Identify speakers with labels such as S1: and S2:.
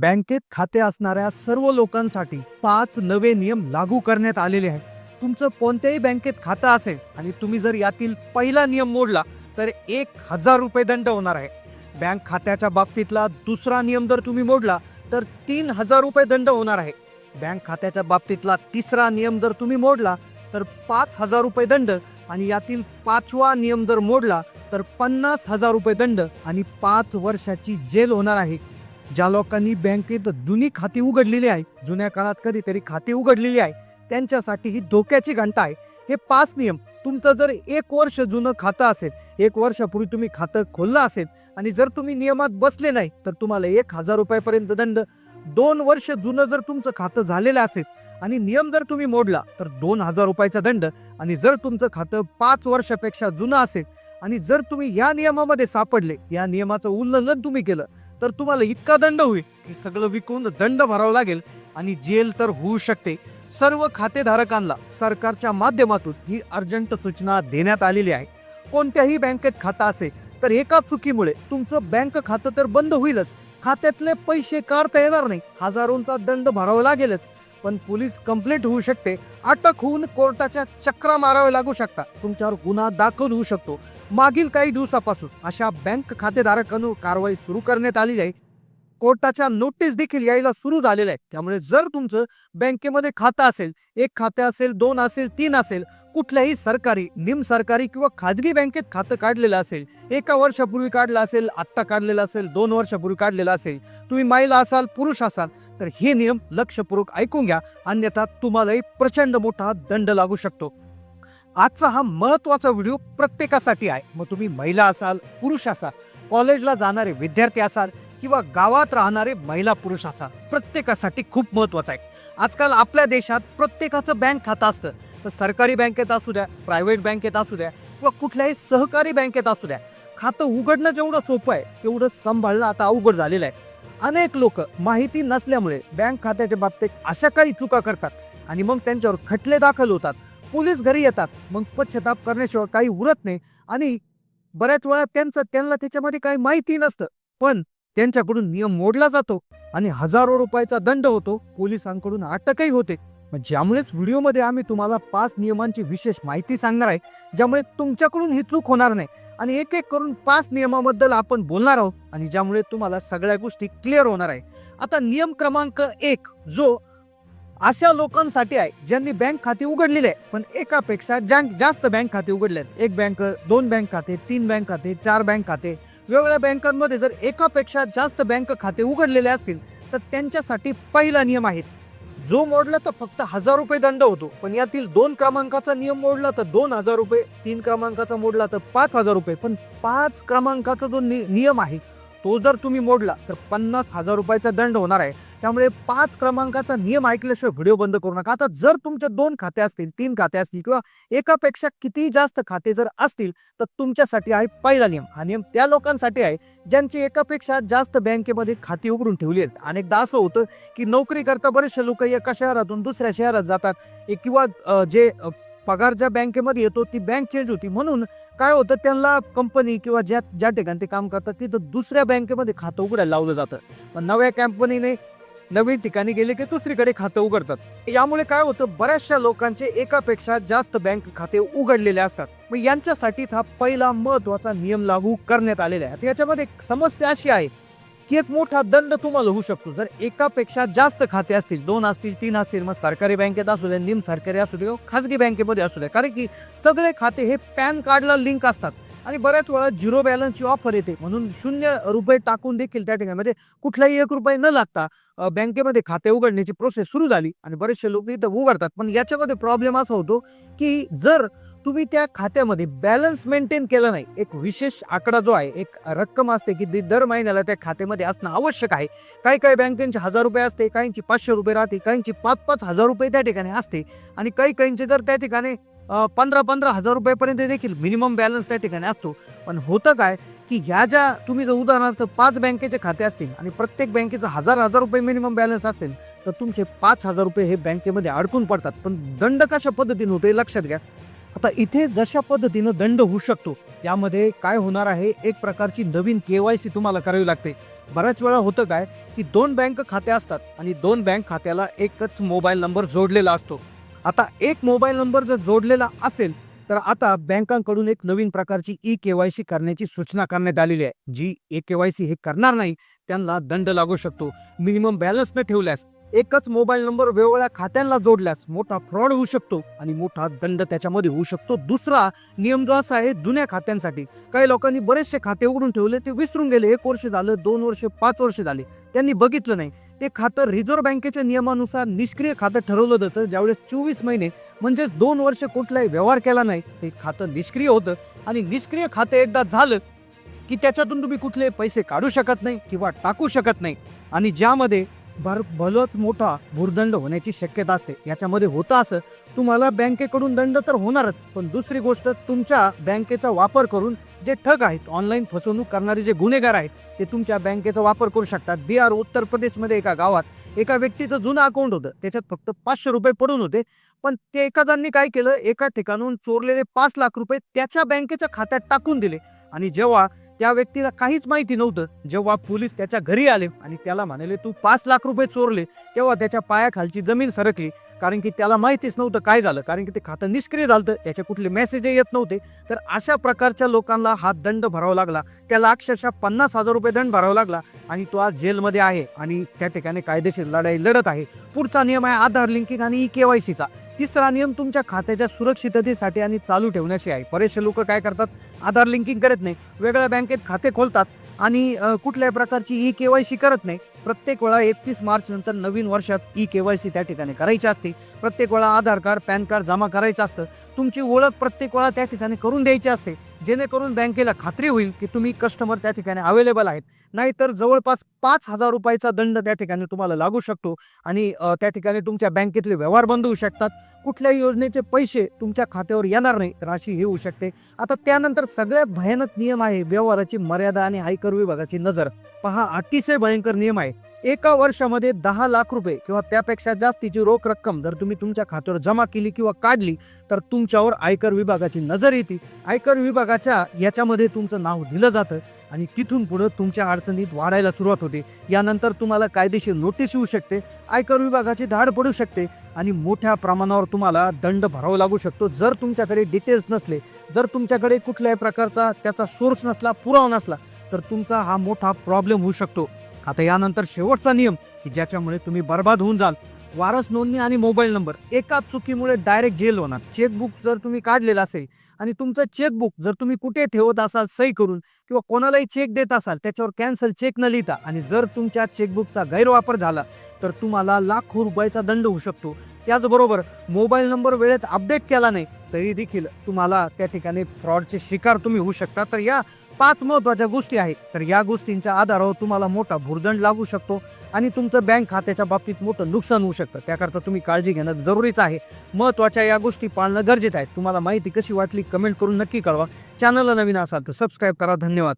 S1: बँकेत खाते असणाऱ्या सर्व लोकांसाठी पाच नवे नियम लागू करण्यात आलेले आहेत. तुमचं कोणत्याही बँकेत खातं असेल आणि तुम्ही जर यातील पहिला नियम मोडला तर एक हजार रुपये दंड होणार आहे. बँक खात्याच्या बाबतीतला दुसरा नियम जर तुम्ही मोडला तर तीन हजार रुपये दंड होणार आहे. बँक खात्याच्या बाबतीतला तिसरा नियम जर तुम्ही मोडला तर पाच हजार रुपये दंड आणि यातील पाचवा नियम जर मोडला तर पन्नास हजार रुपये दंड आणि पाच वर्षाची जेल होणार आहे. ज्या लोकांनी बँकेत जुनी खाती उघडलेली आहे जुन्या काळात कधीतरी खाती उघडलेली आहे त्यांच्यासाठी ही धोक्याची घंटा आहे. हे पाच नियम. तुमचं जर एक वर्ष जुनं खातं असेल एक वर्षापूर्वी तुम्ही खातं खोललं असेल आणि जर तुम्ही नियमात बसले नाही तर तुम्हाला एक हजार रुपयापर्यंत दंड. दोन वर्ष जुनं जर तुमचं खातं झालेलं असेल आणि नियम जर तुम्ही मोडला तर दोन हजार रुपयाचा दंड. आणि जर तुमचं खातं पाच वर्षापेक्षा जुनं असेल आणि जर तुम्ही या नियमामध्ये सापडले या नियमाचं उल्लंघन तुम्ही केलं तर तुम्हाला इतका दंड होईल की सगळं विकून दंड भरावा लागेल आणि जेल तर होऊ शकते. सर्व खातेधारकांना सरकारच्या माध्यमातून ही अर्जंट सूचना देण्यात आलेली आहे. कोणत्याही बँकेत खातं असेल तर एका चुकीमुळे तुमचं बँक खातं तर बंद होईलच. खात्यातले पैसे काढता येणार नाही. हजारोंचा दंड भरावा लागेलच. पण पोलीस कंप्लेंट होऊ शकते. अटक होऊन कोर्टाच्या चक्रा मारावे लागू शकता. तुमच्यावर गुन्हा दाखल होऊ शकतो. मागील काही दिवसापासून अशा बँक खातेधारकांवर कारवाई सुरू करण्यात आलेली आहे. कोर्टाच्या नोटीस देखील यायला सुरू झालेल्या आहेत त्यामुळे जर तुमचं बँकेमध्ये खातं असेल एक खाते असेल दोन असेल तीन असेल कुठल्याही सरकारी निम सरकारी किंवा खाजगी बँकेत खातं काढलेलं असेल एका वर्षापूर्वी काढलं असेल आत्ता काढलेलं असेल दोन वर्षापूर्वी काढलेलं असेल तुम्ही महिला असाल पुरुष असाल तर हे नियम लक्षपूर्वक ऐकून घ्या. अन्यथा तुम्हालाही प्रचंड मोठा दंड लागू शकतो. आजचा हा महत्त्वाचा व्हिडिओ प्रत्येकासाठी आहे. मग तुम्ही महिला असाल पुरुष असाल कॉलेजला जाणारे विद्यार्थी असाल किंवा गावात राहणारे महिला पुरुष असा प्रत्येकासाठी खूप महत्त्वाचा आहे. आजकाल आपल्या देशात प्रत्येकाचं बँक खातं असतं. तर सरकारी बँकेत असू द्या प्रायव्हेट बँकेत असू द्या किंवा कुठल्याही सहकारी बँकेत असू द्या खातं उघडणं जेवढं सोपं आहे तेवढं सांभाळणं आता अवघड झालेलं आहे. अनेक लोक माहिती नसल्यामुळे बँक खात्याच्या बाबतीत अशा काही चुका करतात आणि मग त्यांच्यावर खटले दाखल होतात. पोलीस घरी येतात मग पश्चाताप करण्याशिवाय काही उरत नाही आणि बऱ्याच वेळा त्यांचं त्यांना त्याच्यामध्ये काही माहिती नसतं. पण त्यांच्याकडून नियम मोडला जातो आणि हजारो रुपयाचा दंड होतो. पोलिसांकडून अटकही होते. मग ज्यामुळेच व्हिडिओमध्ये आम्ही तुम्हाला पाच नियमांची विशेष माहिती सांगणार आहे ज्यामुळे तुमच्याकडून ही चूक होणार नाही. आणि एक एक करून पाच नियमाबद्दल आपण बोलणार आहोत आणि ज्यामुळे तुम्हाला सगळ्या गोष्टी क्लिअर होणार आहे. आता नियम क्रमांक एक जो अशा लोकांसाठी आहे ज्यांनी बँक खाते उघडलेले आहे पण एकापेक्षा जा जास्त बँक खाते उघडले आहेत एक बँक दोन बँक खाते तीन बँक खाते चार बँक खाते. वेगवेगळ्या बँकांमध्ये जर एकापेक्षा जास्त बँक खाते उघडलेले असतील तर त्यांच्यासाठी पहिला नियम आहे. जो मोडला तर फक्त हजार रुपये दंड होतो. पण यातील दोन क्रमांकाचा नियम मोडला तर दोन हजार रुपये तीन क्रमांकाचा मोडला तर पाच हजार रुपये. पण पाच क्रमांकाचा जो नि नियम आहे तो जर तुम्ही मोडला तर पन्नास हजार रुपयाचा दंड होणार आहे. त्यामुळे पाच क्रमांकाचा नियम ऐकल्याशिवाय व्हिडिओ बंद करू नका. आता जर तुमच्या दोन खाते असतील तीन खाते असतील किंवा एकापेक्षा किती जास्त खाते जर असतील तर तुमच्यासाठी आहे पहिला नियम. हा नियम त्या लोकांसाठी आहे ज्यांची एकापेक्षा जास्त बँकेमध्ये खाती उघडून ठेवली आहेत. अनेकदा असं होतं की नोकरी करता बरेचसे लोक एका शहरातून दुसऱ्या शहरात जातात किंवा जे पगार ज्या बँकेमध्ये येतो ती बँक चेंज होती. म्हणून काय होतं त्यांना कंपनी किंवा ज्या ज्या ठिकाणी ते काम करतात तिथं दुसऱ्या बँकेमध्ये खातं उघडायला लावलं जातं. पण नव्या कंपनीने नवीन ठिकाणी गेले की दुसरीकडे खातं उघडतात. यामुळे काय होतं बऱ्याचशा लोकांचे एकापेक्षा जास्त बँक खाते उघडलेले असतात. मग यांच्यासाठीच हा पहिला महत्त्वाचा नियम लागू करण्यात आलेला आहे. याच्यामध्ये समस्या अशी आहे की एक मोठा दंड तुम्हाला होऊ शकतो. जर एकापेक्षा जास्त खाते असतील दोन असतील तीन असतील मग सरकारी बँकेत असू दे निम सरकारी असू दे किंवा खाजगी बँकेमध्ये असू दे. कारण की सगळे खाते हे पॅन कार्डला लिंक असतात. आणि बऱ्याच वेळा झिरो बॅलन्सची ऑफर येते. म्हणून शून्य रुपये टाकून देखील त्या ठिकाणी म्हणजे कुठलाही एक रुपये न लागता बँकेमध्ये खाते उघडण्याची प्रोसेस सुरू झाली. आणि बरेचसे लोक इथं उघडतात पण याच्यामध्ये प्रॉब्लेम असा होतो की जर तुम्ही त्या खात्यामध्ये बॅलन्स मेंटेन केलं नाही. एक विशेष आकडा जो आहे एक रक्कम असते की ती दर महिन्याला त्या खात्यामध्ये असणं आवश्यक आहे. काही काही बँकेचे हजार रुपये असते काहींची पाचशे रुपये राहते काहींची पाच पाच हजार रुपये त्या ठिकाणी असते आणि काही काहींचे तर त्या ठिकाणी पंधरा पंधरा हजार रुपयापर्यंत देखील मिनिमम बॅलन्स त्या ठिकाणी असतो. पण होतं काय की ह्या ज्या तुम्ही जर उदाहरणार्थ पाच बँकेचे खाते असतील आणि प्रत्येक बँकेचं हजार हजार रुपये मिनिमम बॅलन्स असेल तर तुमचे पाच हजार रुपये हे बँकेमध्ये अडकून पडतात. पण दंड कशा पद्धतीने होतो हे लक्षात घ्या. आता इथे जशा पद्धतीनं दंड होऊ शकतो यामध्ये काय होणार आहे एक प्रकारची नवीन के वाय सी तुम्हाला करावी लागते. बऱ्याच वेळा होतं काय की दोन बँक खाते असतात आणि दोन बँक खात्याला एकच मोबाईल नंबर जोडलेला असतो. आता एक मोबाईल नंबर जर जोडलेला असेल तर आता बँकांकडून एक नवीन प्रकारची ई के वाय सी करण्याची सूचना करण्यात आलेली आहे. जी ए के वाय सी हे करणार नाही त्यांना दंड लागू शकतो. मिनिमम बॅलन्स न ठेवल्यास एकच मोबाईल नंबर वेगवेगळ्या खात्यांना जोडल्यास मोठा फ्रॉड होऊ शकतो आणि मोठा दंड त्याच्यामध्ये होऊ शकतो. दुसरा नियम जो असा आहे जुन्या खात्यांसाठी. काही लोकांनी बरेचसे खाते उघडून ठेवले ते विसरून गेले. एक वर्ष झालं दोन वर्ष पाच वर्ष झाले. त्यांनी बघितलं नाही. ते खातं रिझर्व्ह बँकेच्या नियमानुसार निष्क्रिय खातं ठरवलं जातं. ज्यावेळेस चोवीस महिने म्हणजेच दोन वर्ष कुठलाही व्यवहार केला नाही ते खातं निष्क्रिय होतं. आणि निष्क्रिय खातं एकदा झालं की त्याच्यातून तुम्ही कुठले पैसे काढू शकत नाही किंवा टाकू शकत नाही. आणि ज्यामध्ये भर भलंच मोठा भूर्दंड होण्याची शक्यता असते. याच्यामध्ये होतं असं तुम्हाला बँकेकडून दंड तर होणारच पण दुसरी गोष्ट तुमच्या बँकेचा वापर करून जे ठग आहेत ऑनलाईन फसवणूक करणारे जे गुन्हेगार आहेत ते तुमच्या बँकेचा वापर करू शकतात. बिहार उत्तर प्रदेशमध्ये एका गावात एका व्यक्तीचं जुनं अकाउंट होतं. त्याच्यात फक्त पाचशे रुपये पडून होते. पण ते एका काय केलं एका ठिकाणून चोरलेले पाच लाख रुपये त्याच्या बँकेच्या खात्यात टाकून दिले. आणि जेव्हा त्या व्यक्तीला काहीच माहिती नव्हतं. जेव्हा पोलीस त्याच्या घरी आले आणि त्याला म्हणाले तू पाच लाख रुपये चोरले तेव्हा त्याच्या पायाखालची जमीन सरकली. कारण की त्याला माहितीच नव्हतं काय झालं. कारण की ते खातं निष्क्रिय झालं त्याचे कुठले मेसेजही येत नव्हते. तर अशा प्रकारच्या लोकांना हा दंड भरावा लागला. त्याला अक्षरशः पन्नास हजार रुपये दंड भरावा लागला आणि तो आज जेलमध्ये आहे आणि त्या ठिकाणी कायदेशीर लढाई लढत आहे. पुढचा नियम आहे आधार लिंकिंग आणि ई के वाय सीचा. तिसरा नियम तुमच्या खात्याच्या सुरक्षिततेसाठी आणि चालू ठेवण्याशी आहे. बरेचसे लोक काय करतात? आधार लिंकिंग करत नाही. वेगळ्या बँकेत खाते खोलतात आणि कुठल्याही प्रकारची ई के वाय सी करत नाही. प्रत्येक वेळा एकतीस मार्च नंतर नवीन वर्षात ई के वाय सी त्या ठिकाणी करायची असते. प्रत्येक वेळा आधार कार्ड पॅन कार्ड जमा करायचं असतं. तुमची ओळख प्रत्येक वेळा त्या ठिकाणी करून द्यायची असते. जेणेकरून बँकेला खात्री होईल की तुम्ही कस्टमर त्या ठिकाणी अवेलेबल आहेत. नाहीतर जवळपास पाच हजार रुपयाचा दंड त्या ठिकाणी तुम्हाला लागू शकतो आणि त्या ठिकाणी तुमच्या बँकेतले व्यवहार बंद होऊ शकतात. कुठल्याही योजनेचे पैसे तुमच्या खात्यावर येणार नाही राशी हे होऊ शकते. आता त्यानंतर सगळ्यात भयानक नियम आहे व्यवहाराची मर्यादा आणि आयकर विभागाची नजर. पहा अतिशय भयंकर नियम आहे. एका वर्षामध्ये दहा लाख रुपये किंवा त्यापेक्षा जास्तीची रोख रक्कम जर तुम्ही तुमच्या खात्यावर जमा केली किंवा काढली तर तुमच्यावर आयकर विभागाची नजर येते. आयकर विभागाच्या याच्यामध्ये तुमचं नाव दिलं जातं आणि तिथून पुढं तुमच्या अडचणीत वाढायला सुरुवात होते. यानंतर तुम्हाला कायदेशीर नोटीस येऊ शकते आयकर विभागाची धाड पडू शकते आणि मोठ्या प्रमाणावर तुम्हाला दंड भरावा लागू शकतो. जर तुमच्याकडे डिटेल्स नसले जर तुमच्याकडे कुठल्याही प्रकारचा त्याचा सोर्स नसला पुरावा नसला तर तुमचा हा मोठा प्रॉब्लेम होऊ शकतो. आता यानंतर शेवटचा नियम की ज्याच्यामुळे तुम्ही बर्बाद होऊन जाल. वारस नोंदणी आणि मोबाईल नंबर एका चुकीमुळे डायरेक्ट जेल होणार. चेकबुक जर तुम्ही काढलेलं असेल आणि तुमचं चेकबुक जर तुम्ही कुठे ठेवत असाल सही करून किंवा कोणालाही चेक देत असाल त्याच्यावर कॅन्सल चेक न लिहिता आणि जर तुमच्या चेकबुकचा गैरवापर झाला तर तुम्हाला लाखो रुपयाचा दंड होऊ शकतो. त्याचबरोबर मोबाईल नंबर वेळेत अपडेट केला नाही तरी देखील तुम्हाला त्या ठिकाणी फ्रॉडचे शिकार तुम्ही होऊ शकता. तर या पाच महत्त्वाच्या गोष्टी आहेत. तर या गोष्टींच्या आधारावर तुम्हाला मोठा भुर्दंड लागू शकतो आणि तुमचं बँक खात्याच्या बाबतीत मोठं नुकसान होऊ शकतं. त्याकरता तुम्ही काळजी घेणं जरुरीच आहे. महत्त्वाच्या या गोष्टी पाळणं गरजेचं आहे. तुम्हाला माहिती कशी वाटली कमेंट करून नक्की कळवा. चॅनलला नवीन असाल तर सबस्क्राईब करा. धन्यवाद.